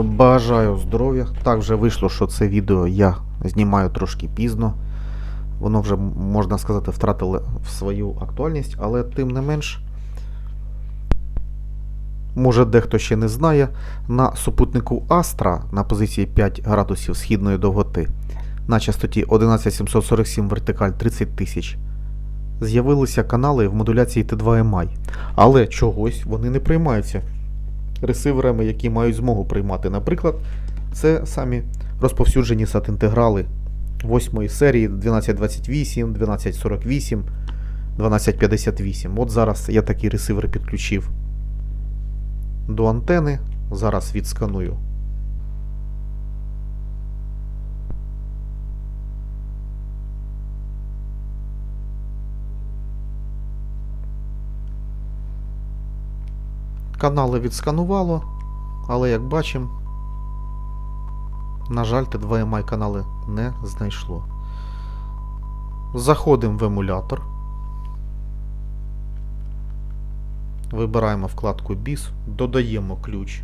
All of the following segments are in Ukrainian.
Бажаю здоров'я. Так вже вийшло, що це відео я знімаю трошки пізно. Воно вже, можна сказати, втратило свою актуальність, але тим не менш, може дехто ще не знає, на супутнику Астра на позиції 5 градусів східної довготи на частоті 11747 вертикаль 30 тисяч з'явилися канали в модуляції T2MI, але чогось вони не приймаються ресиверами, які мають змогу приймати. Наприклад, це самі розповсюджені сат-інтеграли 8 серії 1228, 1248, 1258. От зараз я такі ресивери підключив до антени. Зараз відсканую. Канали відсканувало, але як бачимо, на жаль, T2MI канали не знайшло. Заходимо в емулятор. Вибираємо вкладку BIS, додаємо ключ.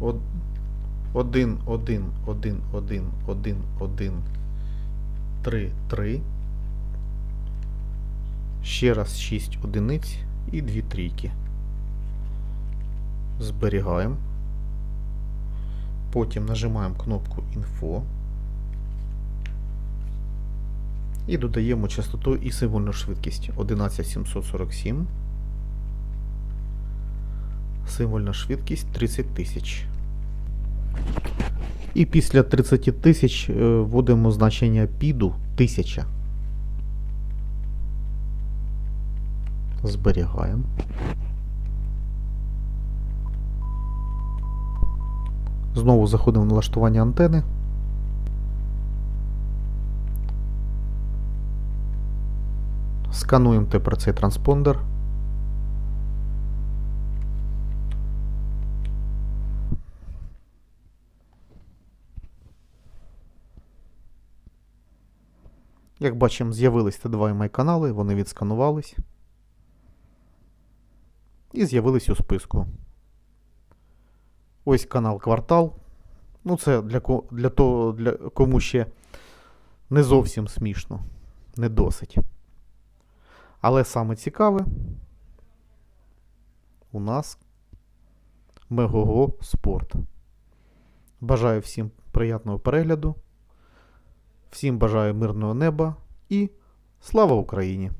Од- Один, один, один, один, один, один, три, три. Ще раз 6 одиниць і 2 трійки. Зберігаємо. Потім нажимаємо кнопку Info. І додаємо частоту і символьну швидкість 11747. Символьна швидкість 30 тисяч. І після 30 тисяч е, вводимо значення піду 1000. Зберігаємо. Знову заходимо в налаштування антени. Скануємо тепер цей транспондер. Як бачимо, з'явились Т2 MI канали, вони відсканувались. І з'явились у списку. Ось канал Квартал. Ну, це для, для того, для кому ще не зовсім смішно. Не досить. Але саме цікаве у нас Мегого Спорт. Бажаю всім приятного перегляду. Всім бажаю мирного неба і слава Україні!